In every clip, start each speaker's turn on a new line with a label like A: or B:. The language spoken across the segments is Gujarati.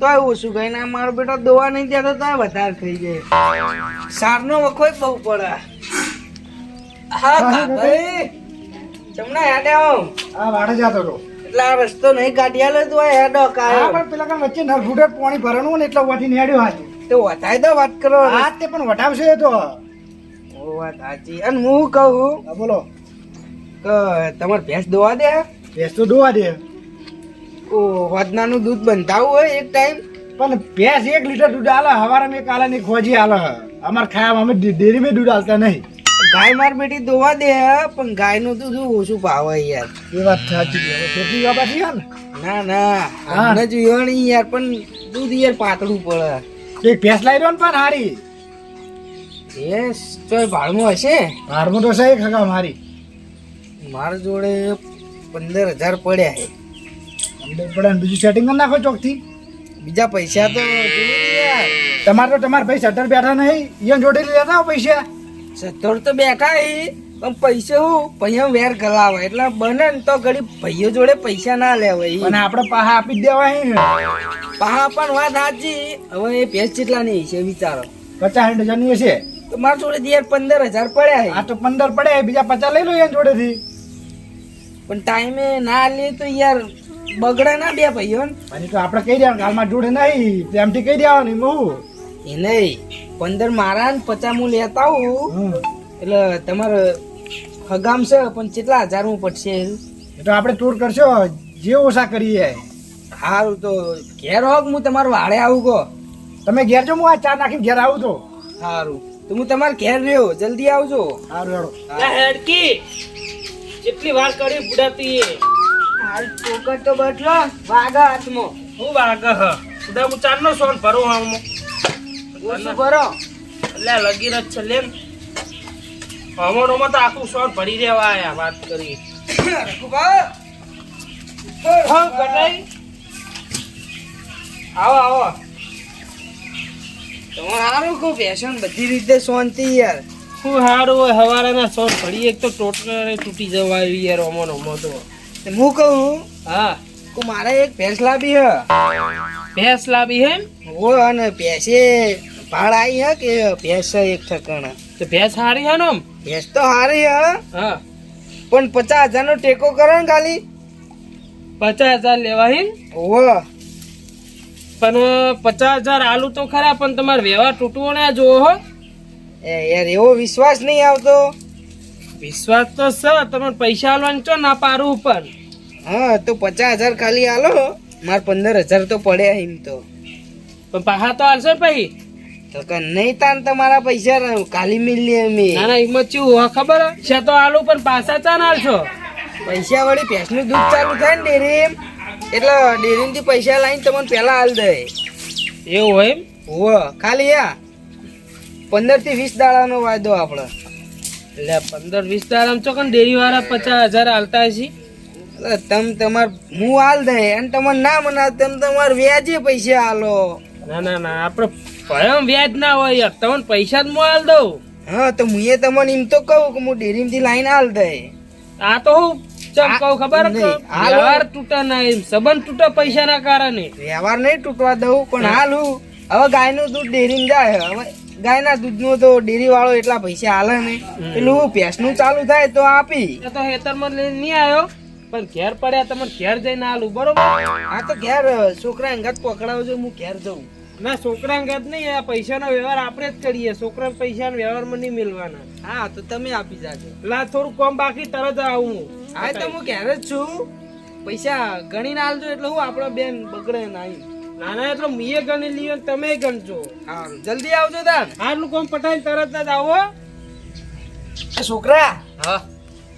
A: તોય ઓછું કઈ ને મારો બેટો દોવા નહીં દેતો તોય વધારે થઈ જાય. સારનો વખોય બહુ પડે. હા ભાઈ જમણા હેડે આવો.
B: આ વાડે જતો હતો.
A: એટલે આ રસ્તો નહીં કાઢ્યા લે તું હેડો
B: હા પણ પેલા કાં વચ્ચે નળ ફૂટે પાણી ભરવાનું હોય ને એટલે વાથી નેડ્યો હાથે
A: તો તો વાત કરો
B: હા તે પણ વટાવશે તો.
A: ઓ વાત સાચી. અને હું કહું
B: બોલો.
A: કે તમારે ભેંસ દોવા દે?
B: ભેંસ તો દોવા દે.
A: વધનાનું દૂધ બંધાવું હોય એક ટાઈમ
B: પણ ભેંસ એક લીટર દૂધ આલે હવારે મેં કાલે ની ખોજી આલે. અમારે ખાવા અમે ડેરી મેં દૂધ આલતા નહીં.
A: ગાય માર બેટી દોવા દે પણ ગાયનું તો શું ઓછું ભાવે યાર.
B: એ વાત સાચી ખેતી વાપા છે ને
A: ના ના. અમને જોયો નહીં યાર પણ દૂધ યાર પાતળું પડે.
B: એક ભેંસ લાવી દો ને પણ હારી.
A: ભેંસ તો ભાડમાં હશે?
B: હારમાં તો છે ખગા મારી.
A: મારા જોડે પંદર હજાર પડ્યા
B: પડે બીજું સેટિંગ કરી નાખો ચોકથી.
A: બીજા પૈસા તો
B: તમારે તો તમારા ભાઈ સત્તર બેઠા નહીં અહીંયા જોડે લેતા પૈસા.
A: સત્તર તો બેઠા પણ પૈસા હું પૈયા વેર કરાવે એટલે બને ને તો ઘડી ભાઈઓ જોડે પૈસા ના લેવાય
B: અને આપણે પાહા આપી જ દેવા હે. ને
A: પહા પણ વાત સાચી. હવે એ ભેંસ જેટલા નહીં છે વિચારો.
B: પચાસ હજારની હશે.
A: તો મારા જોડે યાર પંદર હજાર પડ્યા
B: આ તો પંદર પડે બીજા પચાસ લઈ લો એના જોડેથી.
A: પણ ટાઈમે ના લે તો યાર બગડે ના બે ભાઈઓ. ને
B: અને તો આપણે કહી દેવાનું હાલમાં જોડે નહીં તેમથી કહી દેવાનું હું.
A: એ નહીં પંદર મારા ને પચાસ હું લેતા આવું. એટલે તમારે હગામ છે પણ કેટલા હજાર હું પડશે?
B: એ તો આપણે ટૂર કરશો જે ઓછા કરીએ.
A: સારું તો ઘેર હોક હું તમારું વાડે આવું કહો
B: તમે ઘેર જો હું આ ચા નાખીને ઘેર આવું તો.
A: સારું તો હું તમારે ઘેર રહ્યો જલ્દી આવજો.
B: સારું
C: હેડકી જેટલી વાર કરી બુડાતી એ
A: હાલ ચોકટ તો બદલો વાગા હાથમાં.
C: હું વાગ હ? બુડા હું ચારનો સોન ભરું હું.
A: ઓછું ભરો?
C: એટલે લગી રજ છે લેમ હમણાં તો આખું સોન ભરી રહેવા આયા વાત કરી. હા આવો આવો.
A: તમારે સારું કહું ફેશન બધી રીતે શાંતિ યાર.
C: શું સારું હોય હવારેના સોન ભરી એક તો ટોટલ તૂટી જવા યાર અમો તો
A: તે. હું કહું?
C: હા.
A: કો મારે એક ભેંસ લાવી હે.
C: ભેંસ લાવી હે
A: ઓ અને ભેંસે ભાડ આવી હે કે ભેંસ એક ઠકાણા?
C: તો ભેંસ હારી હે ને
A: ભેંસ તો હારી હ.
C: હા.
A: પણ પચાસ હજાર નો ટેકો કરો ને ખાલી?
C: પચાસ હજાર લેવા હે
A: ઓ
C: પણ પચાસ હજાર આલુ તો ખરા પણ તમારે વ્યવહાર તૂટવો ના જોવો હો.
A: એ યાર એવો વિશ્વાસ નહીં આવતો.
C: વિશ્વાસ તો સર તમે પૈસા આલવાનું છો ના પારું ઉપર.
A: હા તો પચાસ હજાર ખાલી આલો. માર પંદર હજાર તો પડ્યા એમ તો.
C: પણ પાહા તો આલશો ને પછી?
A: તો કે નહીં તાન તમારા પૈસા કાલી મિલી અમે
C: ના ના એમાં ચેવું હોય ખબર? છે તો આલું પણ પાછા ચા ના આલશો?
A: પૈસા વળી ભેંસનું દૂધ ચાલુ થાય ને ડેરી એટલે ડેરીમાંથી પૈસા લાવીને તમને પહેલાં હાલ દે.
C: એવું હોય એમ?
A: ઓ ખાલી આ. પંદરથી વીસ દાડાનો વાયદો આપણો.
C: એટલે પંદર વીસ દાડા આમ ચોકન ડેરી વાળા પચાસ હજાર આલતા હશે.
A: તમ તમાર હું હાલ દે અને તમને ના મના તમે તમારે વ્યાજે પૈસા હાલો
C: ના ના ના આપણે ભયમ વ્યાજ ના હોય તમને પૈસા જ હું આલ દઉં.
A: હા તો હું એ તમને એમ તો કહું કે હું ડેરીમાંથી લાઈન હાલ દે.
C: આ તો હું ચમ કહું ખબર
A: હાલ.
C: વ્યવહાર તૂટે ના એમ. સંબંધ તૂટે પૈસા ના કારણે.
A: વ્યવહાર નહીં તૂટવા દઉં પણ હાલ હું. હવે ગાયનું દૂધ ડેરીમાં જાય હવે ગાયના દૂધનો તો ડેરી વાળો એટલા પૈસા હાલે ને પેલું ભેંસનું ચાલુ થાય તો આપી.
C: તો હેતરમાં નહીં આવ્યો પણ ઘેર પડ્યા તમે ઘેર જઈને આલું બરોબર?
A: આ તો ઘેર છોકરા અંગત પકડાવજો હું ઘેર જઉં.
C: ના છોકરા અંગત નહીં આ પૈસાનો વ્યવહાર આપણે જ કરીએ. છોકરા પૈસા વ્યવહારમાં નહીં મિલવાના.
A: હા તો તમે આપી જાજો.
C: લા થોડું કોમ બાકી તરત આવું હું.
A: હા તો હું ઘેર જ છું. પૈસા ગણીને આલજો એટલે હું આપણો બેન બગડે નહીં.
C: નાના એટલે મીએ ગણી લીયો ને તમે ગણજો.
A: હા જલ્દી આવજો તાન.
C: આટલું કોમ પટાઈને તરત જ આવો.
A: છોકરા
C: હા.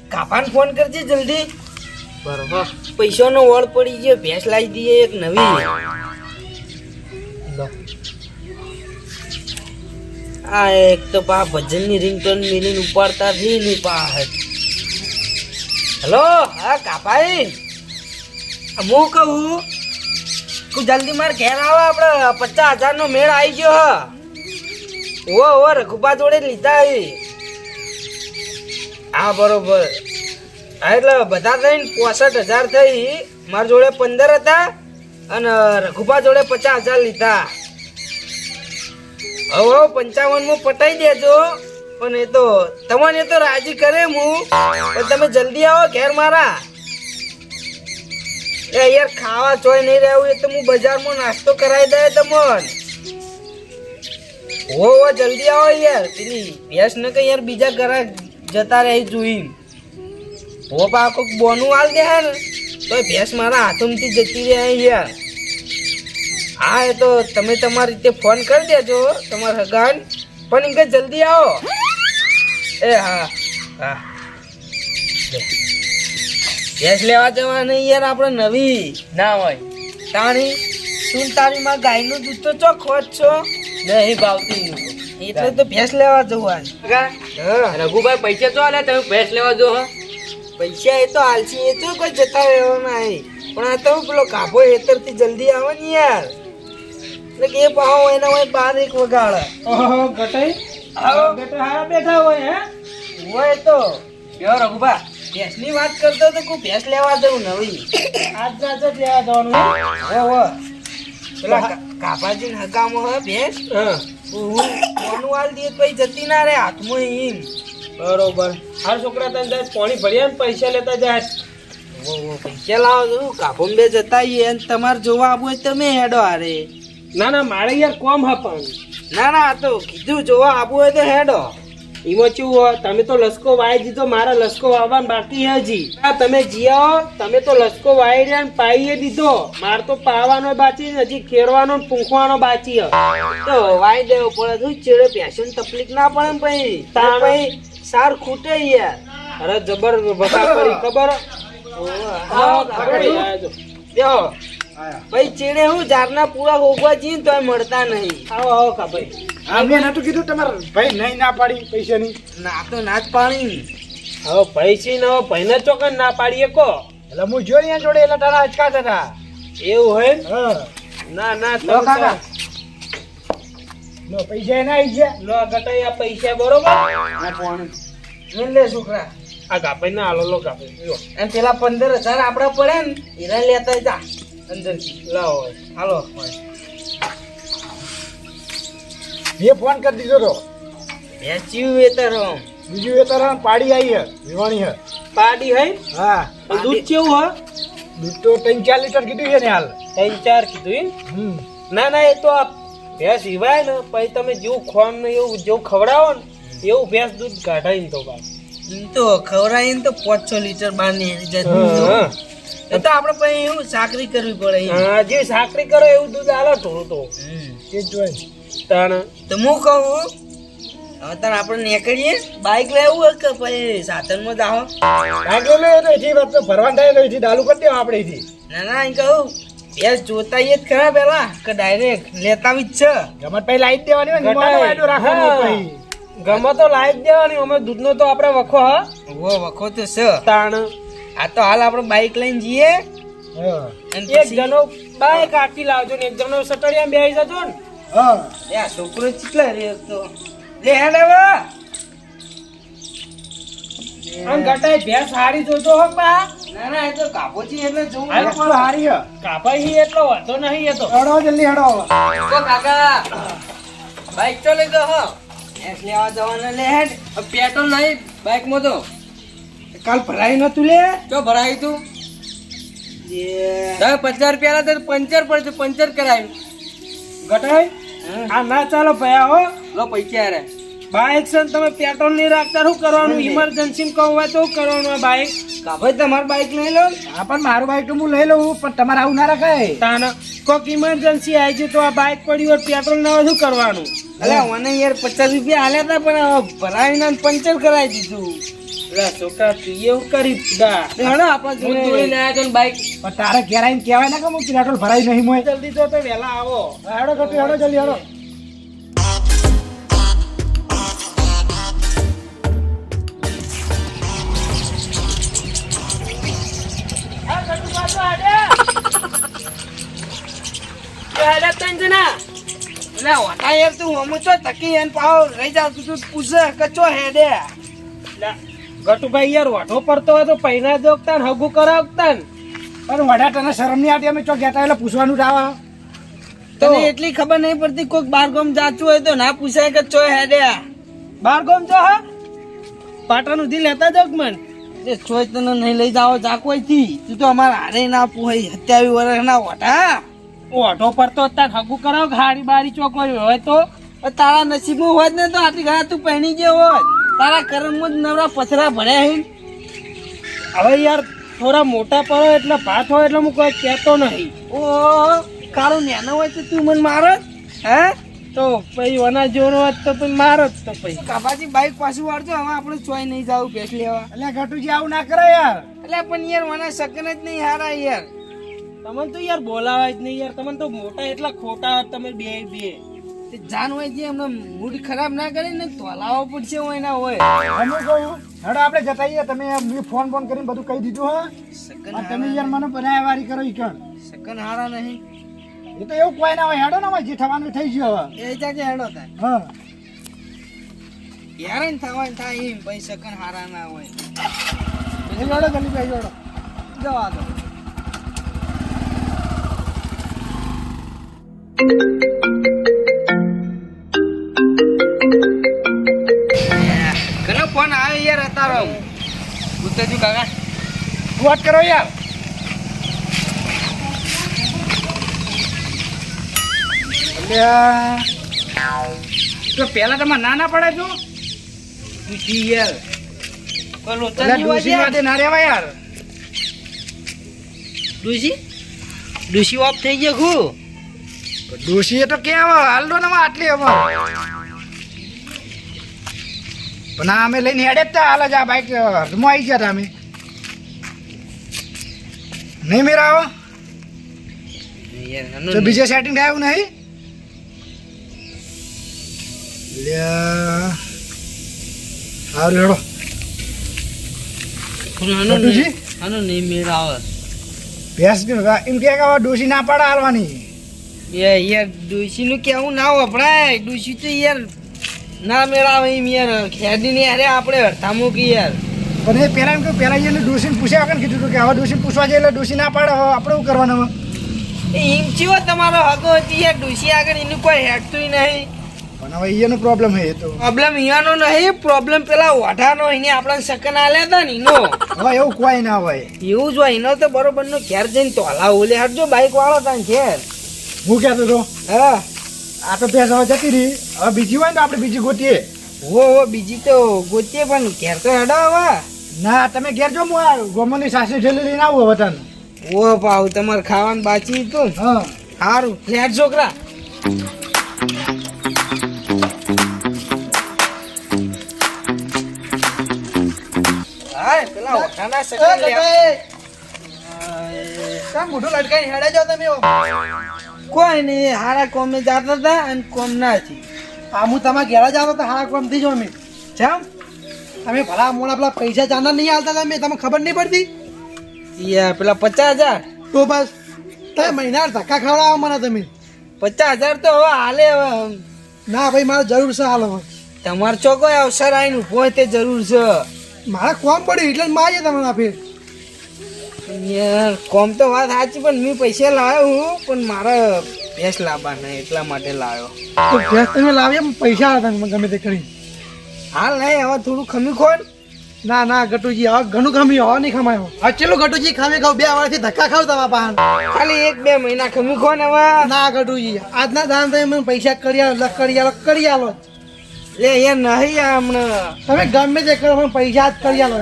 A: કાપાન ફોન કરજે જલ્દી.
C: બરોબર.
A: પૈસાનો વળ પડી ગયો ભેંસ લાવી દઈએ એક નવી. આ એક તો પા ભજનની રિંગટોન મિલીને ઉપાડતા થી ની પા હેલો હા કાપાઈ. હું કહું? તું જલ્દી મારે ઘેર આવો આપણે પચાસ હજાર નો મેળ આવી ગયો હ. ઓ ઓ રઘુબા જોડે લીધા આવી હા, બરોબર. હા, એટલે બધા થઈને પોસઠ હજાર થઈ. મારા જોડે પંદર હતા અને રઘુભા જોડે પચાસ હજાર લીધા. હવે પંચાવનમાં પટાઈ દેજો. પણ એ તો, તમને તો રાજી કરે હું. પણ તમે જલ્દી આવો ઘેર મારા. એ યાર ખાવા ચોય નહીં રહેવું એ તો હું બજારમાં નાસ્તો કરાવી દે તમને. હો હો જલ્દી આવો યાર. પેલી ભેંસ ને કે યાર બીજા ઘરે જતા રહી જોઈ હો પા કોક બોનું હાલ દે ને. તો ભેંસ મારા હાથમાંથી જતી રહે યાર. હા, એ તો તમે તમારી રીતે ફોન કરી દેજો તમારા હગાન. પણ ઇનકે જલ્દી આવો. એ હા હા. ભેંસ લેવા જવાની યાર આપણે નવી.
C: ના હોય.
A: તાણી તું તારી માં ગાયનું દૂધ તો ચો ખોટ છો.
C: નહીં ભાવતી.
A: એટલે તો ભેંસ લેવા જવાની હા.
C: રઘુભાઈ પૈસા તો આલે તમે ભેંસ લેવા જો
A: પૈસા એ તો આલસી એ તો કોઈ જતા રહેવાના નહીં. પણ આ તો પેલો કાભો હેતરથી જલ્દી આવે ને યાર. એટલે કે એ પાહો એના હોય બાર એક વગાડે.
B: ઓહો ગટાઈ
A: આવો.
B: બેટા બેઠા હોય હે?
A: હોય તો. યો રઘુબા ભેંસની વાત કરતો તો કોઈ ભેંસ લેવા જવું નવી.
B: આજના જાજે લેવા જવાનું. હે?
A: હો. પેલા કાપાજી હગામાં હે ભેંસ?
C: હા.
A: હું કોનું હાલ દે પછી જતી ના રે હાથમાં ઈન.
C: બરોબર. હાર છોકરા તને જાય પાણી ભર્યા ને પૈસા લેતા જાય.
A: પૈસા લાવો છું કાપમ બે જતા આવીએ તમારે જોવા આવવું હોય તમે હેડો હારે.
C: ના ના મારે યાર કોમ હા
A: ના ના આ તો કીધું જોવા આવવું હોય તો હેડો.
C: એમાં હોય તમે તો લસકો વાઈ દીધો મારા લસકો વાવવાનું બાકી હજી. હા તમે જીઓ તમે તો લસકો વાઈ રહ્યા ને પાઈએ દીધો. માર તો પાવાનો બાચી હજી ખેડવાનો ને પૂંખવાનો બાચી
A: તો વાઈ દેવો પડે તું ચેડે પેશન તકલીફ ના પડે ને ભાઈ તાર ભાઈ સાર ખૂટે યાર.
C: અરે જબર વખા કરી ખબર?
A: પછી ચેડે હું ઝાડના પૂરા હોગવા જઈએ ને તોય મળતા નહીં.
C: આવો આવો કાભાઈ
B: હા નતું કીધું તમારે ભાઈ નહીં ના પાડી પૈસાની?
A: ના તો ના જ પાણી
C: હવે પૈસી ને હવે ભાઈને ચોકન ના પાડીએ કો.
B: એટલે હું જોઈ અહીંયા જોડે એટલે તારા અચકા હતા.
C: એવું હોય ના? ના
B: લો કાકા. લો પૈસા એના આવી ગયા.
C: લો ગટાઈ આ પૈસા બરોબર?
A: ના પાણી. મેં લે છોકરા.
C: આ કાપાઈ ના હાલો લો કાપાઈ લો.
A: અને પેલા પંદર હજાર આપડા પડે ને એના લેતા જા. અંદર
C: લાવો
A: હાલો
B: મેં ફોન કરી દીધો તો.
A: વેચ્યું વેતર હમ
B: બીજું વેતર હમ પાડી આવી હે વિવાણી હે.
C: પાડી
B: હે?
C: હા દૂધ કેવું હા?
B: દૂધ તો ત્રણ ચાર લીટર કીધું છે ને હાલ.
C: ત્રણ ચાર કીધું
B: હમ.
C: ના ના એ તો આ ભેંસ ઈવાય ને પછી તમે જેવું ખોન ને એવું જેવું ખવડાવો ને એવું ભેંસ દૂધ કાઢાય તો બા
A: તો ખવડાવીને તો પાંચ છ લીટર બહાર નીકળી જાય
C: હા.
A: એ તો આપણે પછી એવું સાકરી કરવી પડે
C: હા જે સાકરી કરો એવું દૂધ આલો થોડું તો.
B: એ જ જોઈ
C: તાણ?
A: તો હું કહું હવે તાર આપણે નીકળીએ. બાઇક લેવું હોય કે પછી સાધનમાં જાઓ?
B: આગળ લે તો એથી વાત તો ભરવાન થાય તો એથી ડાલુ કરી દેવા આપણે એથી.
A: ના ના એમ કહું ભેંસ જોતા જ ખરા પેલા કે ડાયરેક્ટ લેતા જ છે.
B: ગમત પછી લાઈટ દેવાની હોય ગમત રાખવાનું
C: તો લાઈટ દેવાની અમે દૂધનો તો આપણે વખો હા.
A: વો વખો તો છે.
C: તાણ.
A: આ તો હાલ આપણે બાઇક લઈને જઈએ.
C: એક જણો બાઈક આટી લાવજો ને એક જણો સટડિયા બેસી જજો ને.
B: હા.
A: આ છોકરો ચીટલા રે તો. લે હેડ હવે.
C: આમ ગટાઈ ભેંસ હારી જોજો હો પા
A: ના ના એ તો કાપોચી એટલે
C: હાલ
A: ના
B: હારી હે?
C: કાપાઈ હી એટલો વાંધો નહીં એ તો.
B: હડો જલ્દી હડો
A: તો કાકા. બાઈક તો લઈ દો હો. એસ લેવા જવાનો લે હેડ. પેટ્રોલ નહીં બાઈકમાં તો.
B: કાલ ભરાઈ નતું લે?
A: તો ભરાય તું. દસ પચાસ રૂપિયા પંચર પડશે પંચર કરાય.
C: ગટાઈ આ ના ચાલો ભયા હો.
A: લો પૈસા રે.
C: બાઈક છે તમે પેટ્રોલ નહીં રાખતા શું કરવાનું? ઇમરજન્સી કહું હોય તો કરવાનું આ બાઈક
A: કાભાઈ તમારી બાઇક લઈ લો?
B: હા પણ મારું બાઈક તો હું લઈ લઉં પણ તમારે આવું ના રખાય.
C: તાન કોક ઇમરજન્સી આવી છે તો આ બાઈક પડી હોય પેટ્રોલ ના હોય શું કરવાનું?
A: અલ્યા મને યાર પચાસ રૂપિયા હાલ્યા હતા પણ ભરાવીને પંચર કરાવી દીધું.
C: છોકરા તું એવું કરી
A: આપણા
B: પણ તારે ઘેર આવીને કહેવાય ના કે હું પેટ્રોલ ભરાય નહીં મોય.
C: જલ્દી જો તો વહેલા આવો.
B: હેડો કપી હેડો જલ્દી હેડો.
A: તું હમુ તો તકી એને પાવ રહી જાવ તું પૂછે કચો હેડે.
C: ગટુભાઈ યાર વાઠો પડતો હોય તો પૈના જોગતા ને હગું કરાવતા ને.
B: પણ વડા તને શરમ નહીં આવતી? અમે ચો કહેતા એટલે પૂછવાનું જ આવે.
A: તને એટલી ખબર નહીં પડતી કોઈક બાર ગામ જાતું હોય તો ના પૂછાય કે ચોય હેડ્યા
C: બારગોમ જો હા. પાટણ સુધી લેતા જાવ મન?
A: એ ચોય તને નહીં લઈ જાઓ જાકોઈ થી તું. તો અમારા હારે ના પૂછાય સત્યાવીસ વર્ષના વટા
C: ઓઢો પર તો તાર હગું કરાવ ગાડી બારી ચોકડી હોય તો?
A: તારા નસીબમાં હોત ને તો આટલી ઘણા તું પહેણી ગયો હોત. તારા કર્મ જ નવરા પથરા ભર્યા હે.
C: હવે યાર થોડા મોટા પડો એટલે ભાત હોય એટલે હું કોઈ કહેતો નહીં.
A: ઓ કાળો નેનો હોય તો તું મને મારો? હે?
C: તો પછી વના જોર હોત તો પછી મારો જ તો પછી.
A: કાબાજી બાઈક પાછું વાળજો હવે આપણે ચોય નહીં જાવું ભેસ લેવા.
B: એટલે ઘટુજી આવું ના કરે યાર.
A: એટલે પણ યાર મને શકન જ નહીં હારા યાર.
C: તમને તો યાર બોલાવાય જ નહીં યાર. તમને તો મોટા એટલા ખોટા તમે બે બે.
A: તે જાન હોય જે એમને મૂડ ખરાબ ના કરે ને તો હલાવવો પડશે હોય ના હોય.
B: તમે કહું હેડો આપણે જતાઈએ. તમે મેં ફોન ફોન કરીને બધું કહી દીધું હા? તમે યાર મને બનાવ્યા વારી કરો ઈ કણ.
A: સકન હારા નહીં.
B: એ તો એવું કોઈ ના હોય. હેડો ના જે થવાનું થઈ ગયું હવે.
A: એ જાજે હેડો થાય
B: હા.
A: હેરાન થવાનું થાય એમ પછી સકન હારા ના હોય.
B: હેડો જલ્દી ભાઈ જોડો
A: જવા દો. ઘણો યાર અતારો ઉતરજુ કાકા.
B: વાત કરો યાર? તો પેલા તમે ના ના પડે છો?
A: પૂછી યાર
B: માટે ના રહેવા યાર.
A: ડુસી દૂષી ઓફ થઈ ગયો ખુ.
B: એ તો કેવા હાલ દો ને આટલી હવે. પણ અમે લઈને હેડે જ હાલ જ આ બાઈક હદમાં આવી ગયા અમે. નહીં મેરા આવો તો બીજે સેટિંગ થાય નહીં? સારું હેડો. ભેંસ એમ કે ડોસી ના પાડે હાલવાની.
A: યાર ડુસી નું કેવું ના વપરાય ડોસી તો યાર ના મેળ એમ યાર ખેડી ને અરે આપણે હડતા મૂકી યાર.
B: પણ એ પેલા એમ કે પેલા એને ડોસીને પૂછ્યા વગર કીધું હતું કે હવે ડોસીને પૂછવા જઈએ એટલે ડોસી ના પાડે હવે આપણે શું કરવાનું
A: એ એમ ચીવો તમારો હગો હતી યાર ડોસી આગળ એનું કોઈ હેડતું નહીં.
B: પણ હવે એનો પ્રોબ્લેમ હે તો.
A: પ્રોબ્લેમ અહીંયાનો નહીં પ્રોબ્લેમ પેલા વાઢાનો એને આપણને સકન આલ્યા હતા ને એનો
B: હવે એવું કોઈ ના હોય.
A: એવું જ હોય એનો તો બરોબર નો ઘેર જઈને તો હલા ઓલે હટજો બાઈક વાળો તાન ઘેર.
B: હું કહેતો તો?
A: હા.
B: આ તો ભેંસ હવે જતી રહી. હવે બીજી હોય ને તો આપણે બીજી ગોતીએ.
A: હો હો બીજી તો ગોતીએ પણ ઘેર તો હેડો હવે.
B: ના તમે ઘેર જો હું આ ગોમની સાસરી ઠેલી લઈને આવું હવે તને.
A: ઓ પાવ તમારે ખાવાનું બાકી હતું
B: હા.
A: સારું લેટ છોકરા.
B: મોઢું લટકાઈ હેડે જાવ તમે
A: કોઈ નહીં, હારા કોમે જાતા હતા અને કોમ ના હતી.
B: આ હું તમારા ઘેર જ હતા, હારા કોમ થઈ જાવ અમે
A: જેમ
B: તમે ભલા મોડા પેલા પૈસા ચાંદા નહીં આવતા તમે તમને ખબર નહીં પડતી?
A: યા, પેલા પચાસ હજાર.
B: તો બસ. તમે મહિના ધક્કા ખવડાવો મને તમે.
A: પચાસ હજાર તો હવે હાલે હવે.
B: ના ભાઈ, મારે જરૂર છે હાલ હવે
A: તમારે ચોકો અવસર આવીને ઊભો તે જરૂર છે.
B: મારે કોમ પડ્યું એટલે મારીએ તમને આપે.
A: યાર કોમ તો વાત સાચી પણ મેં પૈસા લાવ્યો હું પણ મારે ભેંસ નહીં એટલા માટે લાવ્યો
B: તો ભેંસ તમે લાવ્યા પણ પૈસા હતા તમે ગમે તે કરી.
A: હાલ નહીં હવે થોડું ખમી ખોન
B: ના ના ગટુજી હવે ઘણું ખમી હવે નહીં ખમાયો. હવે ચેલું ગટુજી ખમી ખાવ બે વર્ષથી ધક્કા ખાવ તમારા પાન
A: ખાલી એક બે મહિના ખમી ખોન હવે.
B: ના ગટુજી આજના દાન તમે મને પૈસા કરી આલો કરી આલો કરી આલો
A: લે એ નહીં યાર હમણાં.
B: તમે ગમે તે કરો પણ પૈસા જ કરી આલો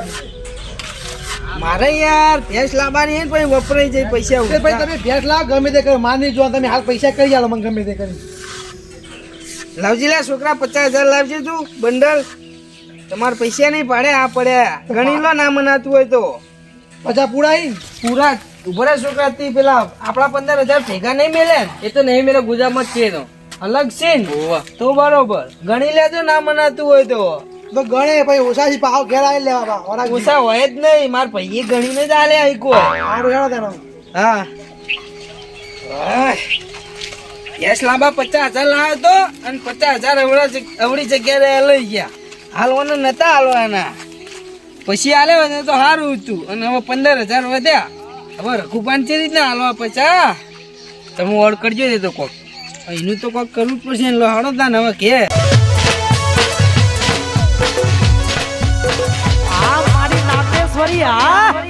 A: મારે યાર ભેંસ લાવવાની હે પછી વપરાઈ જાય પૈસા
B: ભાઈ તમે ભેંસ લાવ ગમે તે કરો. માની જો તમે હાલ પૈસા કરી આલો મને ગમે તે કરી.
A: લાવજી લે છોકરા પચાસ હજાર લાવજે તું બંડલ. તમારે પૈસા નહીં પાડે આ પડ્યા. ગણી લો ના મનાતું હોય તો.
B: પચા પૂરાઈ.
A: પૂરા ઉભરા છોકરા થી પેલા આપણા પંદર હજાર ભેગા નહીં મેલે એ તો નહીં મેલે ગુજરાતમાં છે તો અલગ છે ને તો બરોબર. ગણી લેજો ના મનાતું હોય તો.
B: તો ગણે ભાઈ ઓછાથી પાવ ઘેર આવી લેવા બા ઓરા
A: ઓછા હોય જ નહીં માર ભાઈએ ગણીને જ આલે આઈ કો
B: સારું હેડો તેનો
A: હા. યશ લાંબા પચાસ હજાર લાવ્યો તો અને પચાસ હજાર અવડા અવળી જગ્યાએ લઈ ગયા. હાલવાના નતા હાલવાના. પછી હાલે ને તો સારું હતું અને હવે પંદર હજાર વધ્યા. હવે રઘુપાન છે રીતના હાલવા પચા તમે ઓર્ડ કરજો તો કોક. એનું તો કોક કરવું જ પડશે ને હાડો હવે કે
D: આ મારી નાગેશ્વરી આ